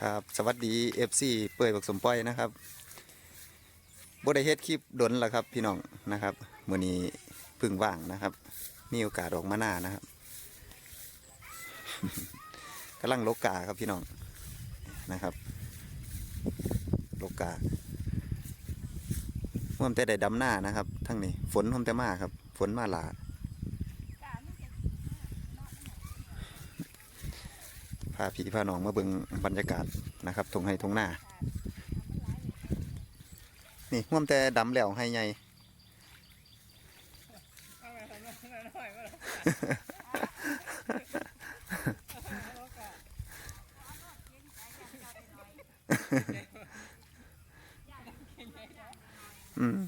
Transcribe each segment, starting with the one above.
ครับ สวัสดี FC เปื่อยบักสมป้อยนะครับบได้เฮ็ดคลิปดนแล้วครับ พี่น้องนะครับมื้อนี้พึ่งว่างนะครับ มีโอกาสออกมาหน้านะครับกำลังโลกาครับพี่น้องนะครับโลกาห่วมแต่ได้ดำหน้านะครับ ทั้งนี้ฝนห่วมแต่มาครับ ฝนมาหลา พาพี่พาน้องมาเบิ่งบรรยากาศนะครับทงให้ทงหน้า นี่ห่วมแต่ดำแล้วให้ใหญ่ อืม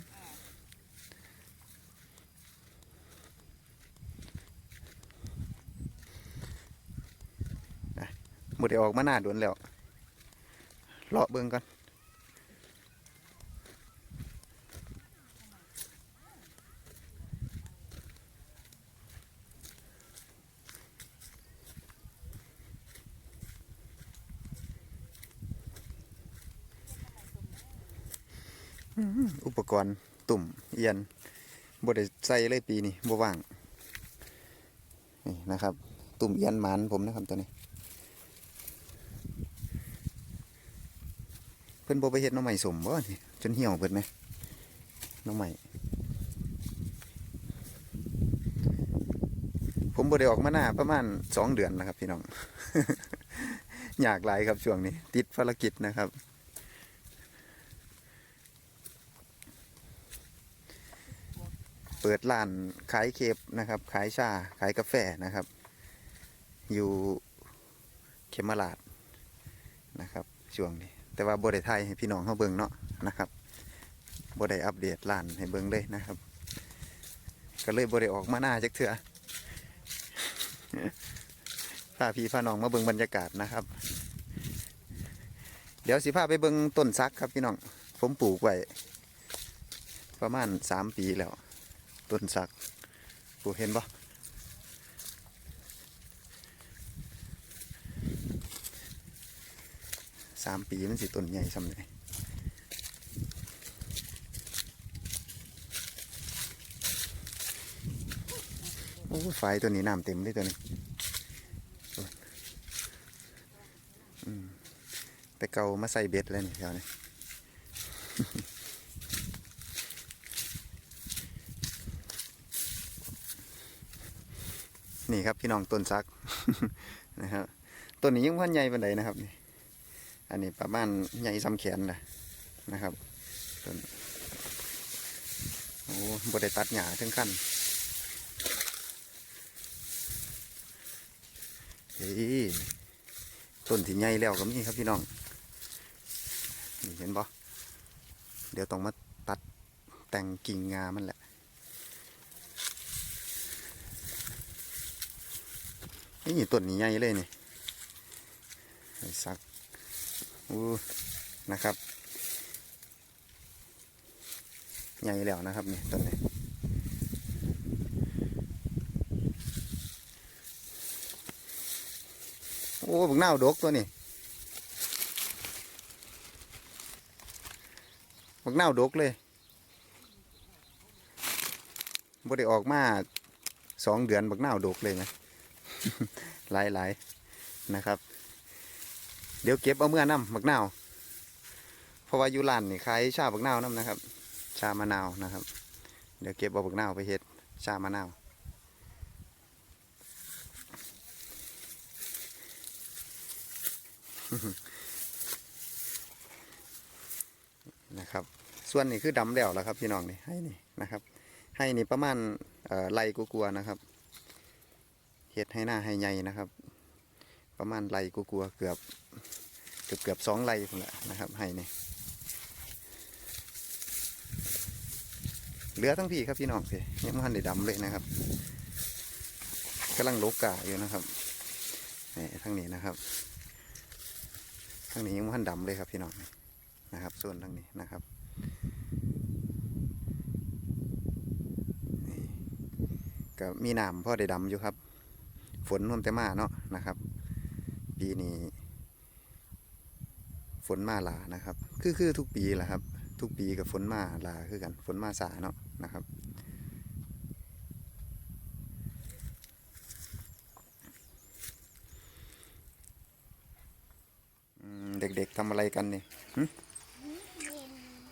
หมดได้ออกมาหน้าดวนแล้วเลาะเบิ่งก่อนอุปกรณ์ตุ่มเอียนบ่ได้ใส่เลยปีนี้บว่าง นี่นะครับ ตุ่มเอียนหมานผมนะครับตัวนี้ เพิ่นบ่ไปเฮ็ดน้องใหม่สมบ่นี่จนเหี่ยวเบิดไหมน้องใหม่ผมบ่ได้ออกมาหน้าประมาณสองเดือนแล้วครับ พี่น้อง อยากหลายครับช่วงนี้ ติดภารกิจนะครับเปิดร้านขายเคปนะครับ ขายชา ขายกาแฟนะครับ อยู่เขมราดนะครับ ช่วงนี้ แต่ว่าบ่ได้ไทยให้พี่น้องเขาเบิ่งเนาะนะครับบ่ได้อัปเดตร้านให้เบิ่งเลยนะครับ ก็เลยบ่ได้ออกมาหน้าจักเถื่อพาพี่พาน้องมาเบิ่งบรรยากาศนะครับ เดี๋ยวสิพาไปเบิ่งต้นซักครับพี่น้องผมปลูกไว้ประมาณสามปีแล้ว ต้นซักปลูกเห็นปะ สามปีมันสิต้นใหญ่ซำเลยโอ้ไฟตัวนี้น้ำเต็มเลยตัวนี้โอ้ยอืมไปเกามาใส่เบ็ดแล้วนี่เดี๋ยวนี้นี่ครับพี่น้องต้นซักนะครับต้นนี้ยังพันใหญ่ปานใดนะครับนี่ อันนี้ประมาณใหญ่ซ้ำแขนนะนะครับต้นโอ้บได้ตัดหญ้าถึงขั้นเฮ้ยต้นที่ใหญ่แล้วก็มีครับพี่น้องนี่เห็นปะเดี๋ยวต้องมาตัดแต่งกิ่งงามันแหละนี่ต้นนี้ใหญ่เลยนี่สัก อู้นะครับ ใหญ่แล้วนะครับเนี่ยต้นนี้โอ้บักหน้าวดกตัวนี้บักหน้าวดกเลยบ่ได้ออกมาสองเดือนบักหน้าวดกเลยนะหลายๆนะครับ เดี๋ยวเก็บเอาเมื่อน้ำบักนาวเพราะว่าอยู่ร้านนี่ขายชาบักนาวน้ำนะครับ ชามะนาวนะครับ เดี๋ยวเก็บเอาบักนาวไปเฮ็ดชามะนาวนะครับ ส่วนนี้คือดำแล้วแล้วครับพี่น้องนี่ให้นี่นะครับ ให้นี่ประมาณไล่กลัวๆนะครับเฮ็ดให้หน้าให้ใหญ่นะครับ ประมาณไรกูกลัวเกือบเกือบเกือบสองไรพุ่นแหละนะครับให้นี่เหลือทั้งพี่ครับพี่น้องพี่ยังไม่ทันได้ดำเลยนะครับกำลังโลกาอยู่นะครับนี่ทั้งนี้นะครับทั้งนี้ยังไม่ทันดำเลยครับพี่น้องนะครับส่วนทั้งนี้นะครับก็มีน้ำพ่อได้ดำอยู่ครับ ฝนมันแต่มาเนาะนะครับ ปีนี้ฝนมาหลานะครับ คือคือทุกปีแหละครับ ทุกปีกับฝนมาหลาคือกันฝนมาสาเนาะนะครับอืมเด็กๆทำอะไรกันนี่หึ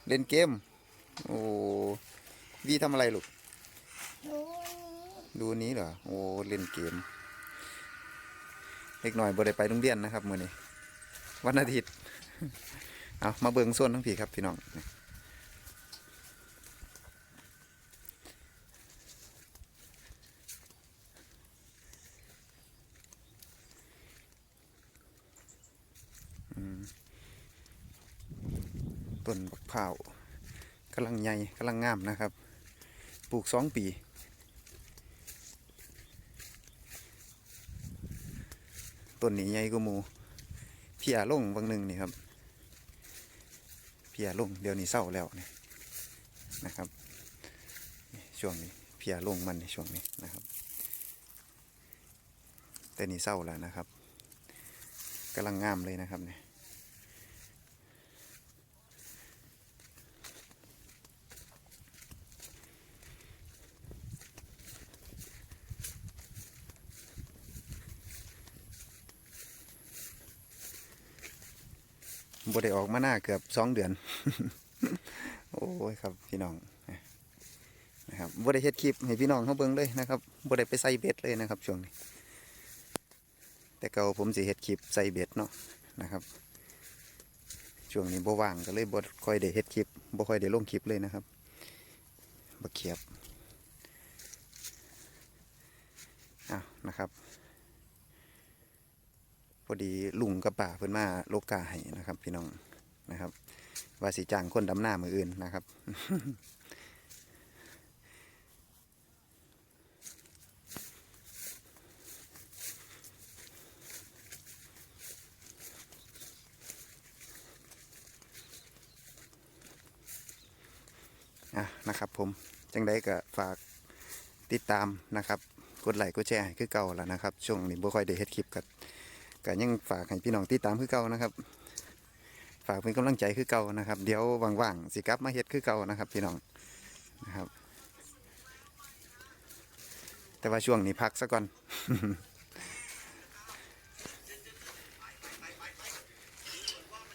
เล่นเกม โอ้วีทำอะไรลูก ดูนี้เหรอ โอ้ เล่นเกม เล็กหน่อยบ่ได้ไปโรงเรียนนะครับมื้อนี้วันอาทิตย์เอามาเบิ่งส่วนทั้งผีครับพี่น้องต้นบักพร้าวกำลังใหญ่กำลังงามนะครับ ปลูกสองปี ต้นนี้ใหญ่กว่าหมูเพียลงบางหนึ่งนี่ครับเพียลงเดี๋ยวนี้เศร้าแล้วนี่นะครับ ช่วงนี้เพียลงมันในช่วงนี้นะครับ แต่นี่เศร้าแล้วนะครับกำลังงามเลยนะครับเนี่ย บ่ได้ออกมาหน้าเกือบสองเดือน โอ้ยครับพี่น้องนะครับบ่ได้เฮ็ดคลิปให้พี่น้องเขาเบิ่งเลยนะครับบ่ได้ไปใส่เบ็ดเลยนะครับช่วงนี้ แต่เก่าผมสิเฮ็ดคลิปใส่เบ็ดเนาะนะครับ ช่วงนี้บ่ว่างก็เลยบ่ค่อยได้เฮ็ดคลิปบ่ค่อยได้ลงคลิปเลยนะครับบ่เขียบอ้าวนะครับ พอดีลุงกับป่าเพิ่นมาโลกาให้นะครับ พี่น้องนะครับ ว่าสิจ้างคนดำหน้ามืออื่นนะครับอะนะครับผมจังได้ก็ฝากติดตามนะครับ กดไลค์กดแชร์คือเก่าแล้วนะครับ ช่วงนี้บ่ค่อยได้เฮ็ดคลิปกับ ก็ยังฝากให้พี่น้องติดตามคือเก่านะครับ ฝากเป็นกำลังใจคือเก่านะครับ เดี๋ยวว่างๆสิกลับมาเฮ็ดคือเก่านะครับ พี่น้องนะครับ แต่ว่าช่วงนี้พักซะก่อน